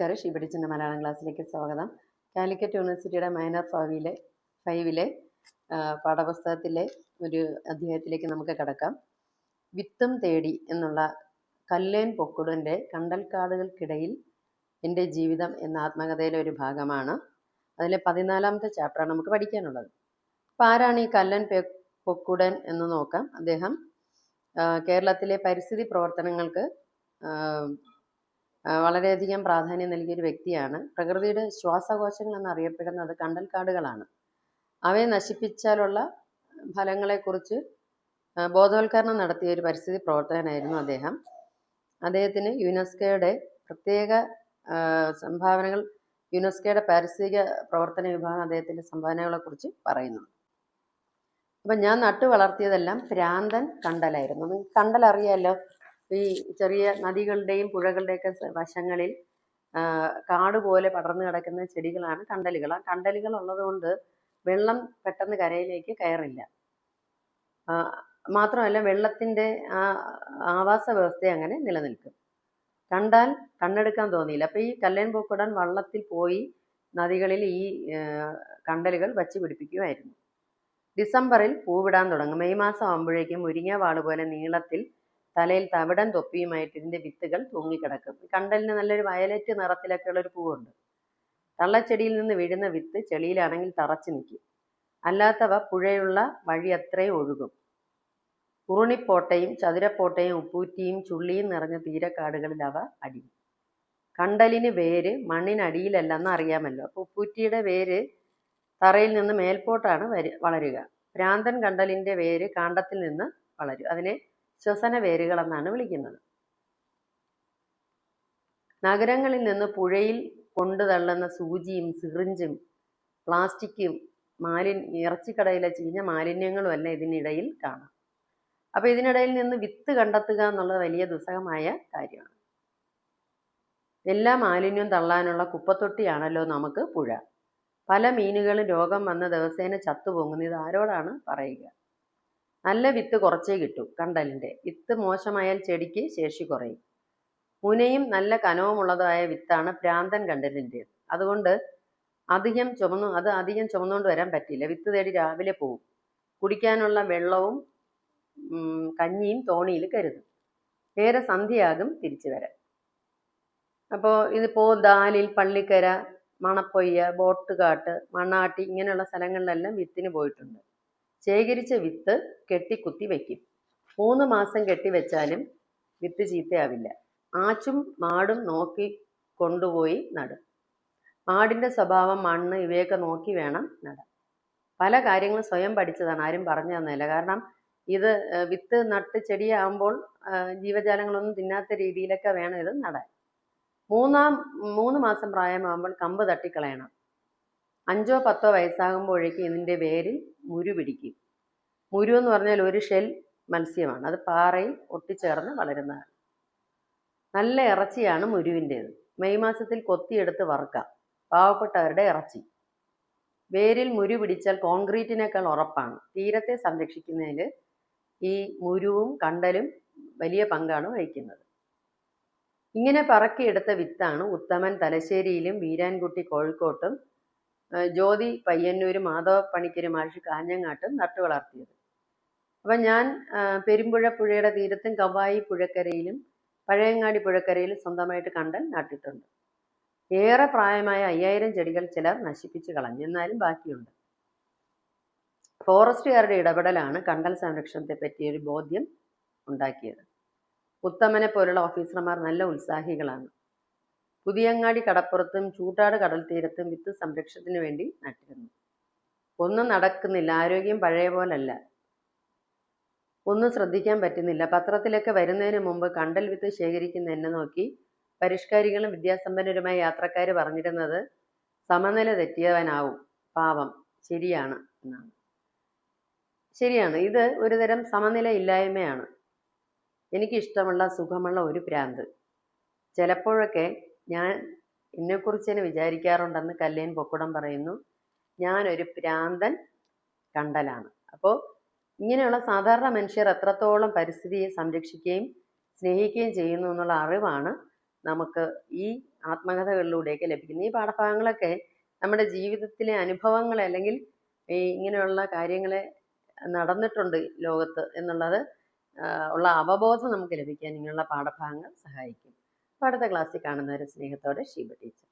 നമസ്കാരം. ഷിബിഡിച്ചിന്റെ മലയാളം ക്ലാസ്സിലേക്ക് സ്വാഗതം. കാലിക്കറ്റ് യൂണിവേഴ്സിറ്റിയുടെ മൈനർ ഫൈവിലെ ഫൈവിലെ പാഠപുസ്തകത്തിലെ ഒരു അധ്യായത്തിലേക്ക് നമുക്ക് കടക്കാം. വിത്തം തേടി എന്നുള്ള കല്ലേൻ പൊക്കുടന്റെ കണ്ടൽക്കാടുകൾക്കിടയിൽ എന്റെ ജീവിതം എന്ന ആത്മകഥയിലെ ഒരു ഭാഗമാണ്. അതിലെ പതിനാലാമത്തെ ചാപ്റ്ററാണ് നമുക്ക് പഠിക്കാനുള്ളത്. അപ്പോൾ ആരാണ് ഈ കല്ലൻ പൊക്കുടൻ എന്ന് നോക്കാം. അദ്ദേഹം കേരളത്തിലെ പരിസ്ഥിതി പ്രവർത്തനങ്ങൾക്ക് വളരെയധികം പ്രാധാന്യം നൽകിയ ഒരു വ്യക്തിയാണ്. പ്രകൃതിയുടെ ശ്വാസകോശങ്ങൾ എന്നറിയപ്പെടുന്നത് കണ്ടൽക്കാടുകളാണ്. അവയെ നശിപ്പിച്ചാലുള്ള ഫലങ്ങളെക്കുറിച്ച് ബോധവൽക്കരണം നടത്തിയ ഒരു പരിസ്ഥിതി പ്രവർത്തകനായിരുന്നു അദ്ദേഹം. അദ്ദേഹത്തിന് യുനെസ്കോയുടെ പ്രത്യേക സംഭാവനകൾ യുനെസ്കോയുടെ പാരിസ്ഥിതിക പ്രവർത്തന വിഭാഗം അദ്ദേഹത്തിന്റെ സംഭാവനകളെക്കുറിച്ച് പറയുന്നു. അപ്പം ഞാൻ നട്ടു വളർത്തിയതെല്ലാം ഭ്രാന്തൻ കണ്ടലായിരുന്നു. അറിയാമല്ലോ ഈ ചെറിയ നദികളുടെയും പുഴകളുടെയൊക്കെ വശങ്ങളിൽ കാട് പോലെ പടർന്നു കിടക്കുന്ന ചെടികളാണ് കണ്ടലുകൾ. ആ കണ്ടലുകൾ ഉള്ളതുകൊണ്ട് വെള്ളം പെട്ടെന്ന് കരയിലേക്ക് കയറില്ല. മാത്രമല്ല വെള്ളത്തിന്റെ ആ ആവാസ വ്യവസ്ഥ അങ്ങനെ നിലനിൽക്കും. കണ്ടാൽ കണ്ണെടുക്കാൻ തോന്നിയില്ല. അപ്പോൾ ഈ കല്ലേൻ പൂക്കുടൻ വള്ളത്തിൽ പോയി നദികളിൽ ഈ കണ്ടലുകൾ വച്ച് പിടിപ്പിക്കുമായിരുന്നു ഡിസംബറിൽ പൂവിടാൻ തുടങ്ങും. മെയ് മാസം ആകുമ്പോഴേക്കും മുരിങ്ങ വാൾ പോലെ നീളത്തിൽ തലയിൽ തവിടൻ തൊപ്പിയുമായിട്ട് ഇതിന്റെ വിത്തുകൾ തൂങ്ങിക്കിടക്കും. കണ്ടലിന് നല്ലൊരു വയലറ്റ് നിറത്തിലൊക്കെ ഉള്ള ഒരു പൂവുണ്ട്. തള്ളച്ചെടിയിൽ നിന്ന് വീഴുന്ന വിത്ത് ചെളിയിലാണെങ്കിൽ തറച്ചു നിൽക്കും. അല്ലാത്തവ പുഴയുള്ള വഴി അത്രയും ഒഴുകും. ഉറുണിപ്പോട്ടയും ചതുരപ്പോട്ടയും ഉപ്പൂറ്റിയും ചുള്ളിയും നിറഞ്ഞ തീരക്കാടുകളിൽ അവ അടിയും. കണ്ടലിന് വേര് മണ്ണിനടിയിലല്ലെന്ന് അറിയാമല്ലോ. അപ്പോൾ ഉപ്പൂറ്റിയുടെ വേര് തറയിൽ നിന്ന് മേൽപോട്ടാണ് വളരുക. ഭ്രാന്തൻ കണ്ടലിന്റെ വേര് കാണ്ടത്തിൽ നിന്ന് വളരും. അതിനെ ശ്വസന വേരുകൾ എന്നാണ് വിളിക്കുന്നത്. നഗരങ്ങളിൽ നിന്ന് പുഴയിൽ കൊണ്ടുതള്ളുന്ന സൂചിയും സിറിഞ്ചും പ്ലാസ്റ്റിക്കും മാലിന് ഇറച്ചിക്കടയിലെ ചീഞ്ഞ മാലിന്യങ്ങളും എല്ലാം ഇതിനിടയിൽ കാണാം. അപ്പൊ ഇതിനിടയിൽ നിന്ന് വിത്ത് കണ്ടെത്തുക എന്നുള്ളത് വലിയ ദുസ്സഹമായ കാര്യമാണ്. എല്ലാ മാലിന്യവും തള്ളാനുള്ള കുപ്പത്തൊട്ടിയാണല്ലോ നമുക്ക് പുഴ. പല മീനുകളും രോഗം വന്ന ദിവസേന ചത്തുപൊങ്ങുന്നു ഇത് ആരോടാണ് പറയുക? നല്ല വിത്ത് കുറച്ചേ കിട്ടൂ കണ്ടലിന്റെ. വിത്ത് മോശമായാൽ ചെടിക്ക് ശേഷി കുറയും. മുനയും നല്ല കനവുമുള്ളതായ വിത്താണ് പ്രാന്തൻ കണ്ടലിന്റേത്. അതുകൊണ്ട് അധികം ചുമന്നു അത് അധികം ചുമന്നുകൊണ്ട് വരാൻ പറ്റില്ല. വിത്ത് തേടി രാവിലെ പോകും കുടിക്കാനുള്ള വെള്ളവും കഞ്ഞിയും തോണിയിൽ കരുതും. നേരെ സന്ധ്യയാകും തിരിച്ചു വരാൻ. അപ്പോൾ ഇതിപ്പോൾ ദാലിൽ പള്ളിക്കര മണപ്പൊയ്യ ബോട്ടുകാട്ട് മണ്ണാട്ടി ഇങ്ങനെയുള്ള സ്ഥലങ്ങളിലെല്ലാം വിത്തിന് പോയിട്ടുണ്ട്. ശേഖരിച്ച വിത്ത് കെട്ടിക്കുത്തി വയ്ക്കും. മൂന്ന് മാസം കെട്ടിവെച്ചാലും വിത്ത് ചീത്തയാവില്ല. ആച്ചും മാടും നോക്കി കൊണ്ടുപോയി നടും. മാടിന്റെ സ്വഭാവം മണ്ണ് ഇവയൊക്കെ നോക്കി വേണം നടാൻ. പല കാര്യങ്ങളും സ്വയം പഠിച്ചതാണ്. ആരും പറഞ്ഞു തന്നില്ല. കാരണം ഇത് വിത്ത് നട്ട് ചെടിയാകുമ്പോൾ ജീവജാലങ്ങളൊന്നും തിന്നാത്ത രീതിയിലൊക്കെ വേണം ഇത് നടാൻ. മൂന്നാം മൂന്ന് മാസം പ്രായമാകുമ്പോൾ കമ്പ് തട്ടിക്കളയണം. അഞ്ചോ പത്തോ വയസ്സാകുമ്പോഴേക്കും ഇതിന്റെ വേരിൽ മുരു പിടിക്കും. മുരു എന്ന് പറഞ്ഞാൽ ഒരു ഷെൽ മത്സ്യമാണ്. അത് പാറയിൽ ഒട്ടിച്ചേർന്ന് വളരുന്നതാണ്. നല്ല ഇറച്ചിയാണ് മുരുവിന്റേത്. മെയ് മാസത്തിൽ കൊത്തിയെടുത്ത് വറുക്കാം. പാവപ്പെട്ടവരുടെ ഇറച്ചി. വേരിൽ മുരു പിടിച്ചാൽ കോൺക്രീറ്റിനേക്കാൾ ഉറപ്പാണ്. തീരത്തെ സംരക്ഷിക്കുന്നതിൽ ഈ മുരുവും കണ്ടലും വലിയ പങ്കാണ് വഹിക്കുന്നത്. ഇങ്ങനെ പറക്കിയെടുത്ത വിത്താണ് ഉത്തമൻ തലശ്ശേരിയിലും വീരാൻകുട്ടി കോഴിക്കോട്ടും ജ്യോതി പയ്യന്നൂർ മാധവ പണിക്കര് മാഷി കാഞ്ഞങ്ങാട്ടും നട്ടു വളർത്തിയത് അപ്പം ഞാൻ പെരുമ്പുഴ പുഴയുടെ തീരത്തും കവായി പുഴക്കരയിലും പഴയങ്ങാടി പുഴക്കരയിലും സ്വന്തമായിട്ട് കണ്ടൽ നട്ടിട്ടുണ്ട്. ഏറെ പ്രായമായ അയ്യായിരം ചെടികൾ ചിലർ നശിപ്പിച്ചു കളഞ്ഞു. എന്നാലും ബാക്കിയുണ്ട്. ഫോറസ്റ്റുകാരുടെ ഇടപെടലാണ് കണ്ടൽ സംരക്ഷണത്തെ പറ്റിയൊരു ബോധ്യം ഉണ്ടാക്കിയത്. ഉത്തമനെ പോലുള്ള ഓഫീസർമാർ നല്ല ഉത്സാഹികളാണ്. പുതിയങ്ങാടി കടപ്പുറത്തും ചൂട്ടാട് കടൽ തീരത്തും വിത്ത് സംരക്ഷണത്തിന് വേണ്ടി നട്ടിരുന്നു. ഒന്നും നടക്കുന്നില്ല. ആരോഗ്യം പഴയ പോലല്ല. ഒന്നും ശ്രദ്ധിക്കാൻ പറ്റുന്നില്ല. പത്രത്തിലൊക്കെ വരുന്നതിന് മുമ്പ് കണ്ടൽ വിത്ത് ശേഖരിക്കുന്ന എന്നെ നോക്കി പരിഷ്കാരികളും വിദ്യാസമ്പന്നരുമായ യാത്രക്കാർ പറഞ്ഞിരുന്നത് സമനില തെറ്റിയവനാവും. പാവം. ശരിയാണ് എന്നാണ്. ശരിയാണ്. ഇത് ഒരുതരം സമനില ഇല്ലായ്മയാണ്. എനിക്കിഷ്ടമുള്ള സുഖമുള്ള ഒരു ഭ്രാന്ത് ചിലപ്പോഴൊക്കെ ഞാൻ എന്നെക്കുറിച്ച് തന്നെ വിചാരിക്കാറുണ്ടെന്ന് കല്ലേൻ പൊക്കുടം പറയുന്നു. ഞാനൊരു പ്രാന്തൻ കണ്ടലാണ്. അപ്പോൾ ഇങ്ങനെയുള്ള സാധാരണ മനുഷ്യർ എത്രത്തോളം പരിസ്ഥിതിയെ സംരക്ഷിക്കുകയും സ്നേഹിക്കുകയും ചെയ്യുന്നു എന്നുള്ള അറിവാണ് നമുക്ക് ഈ ആത്മകഥകളിലൂടെയൊക്കെ ലഭിക്കുന്നത്. ഈ പാഠഭാഗങ്ങളൊക്കെ നമ്മുടെ ജീവിതത്തിലെ അനുഭവങ്ങളെ അല്ലെങ്കിൽ ഈ ഇങ്ങനെയുള്ള കാര്യങ്ങളെ നടന്നിട്ടുണ്ട് ലോകത്ത് എന്നുള്ളത് ഉള്ള അവബോധം നമുക്ക് ലഭിക്കാൻ ഇങ്ങനെയുള്ള പാഠഭാഗങ്ങൾ സഹായിക്കും. അടുത്ത ക്ലാസ്സിൽ കാണുന്നവരെ സ്നേഹത്തോടെ ഷീബ ടീച്ചർ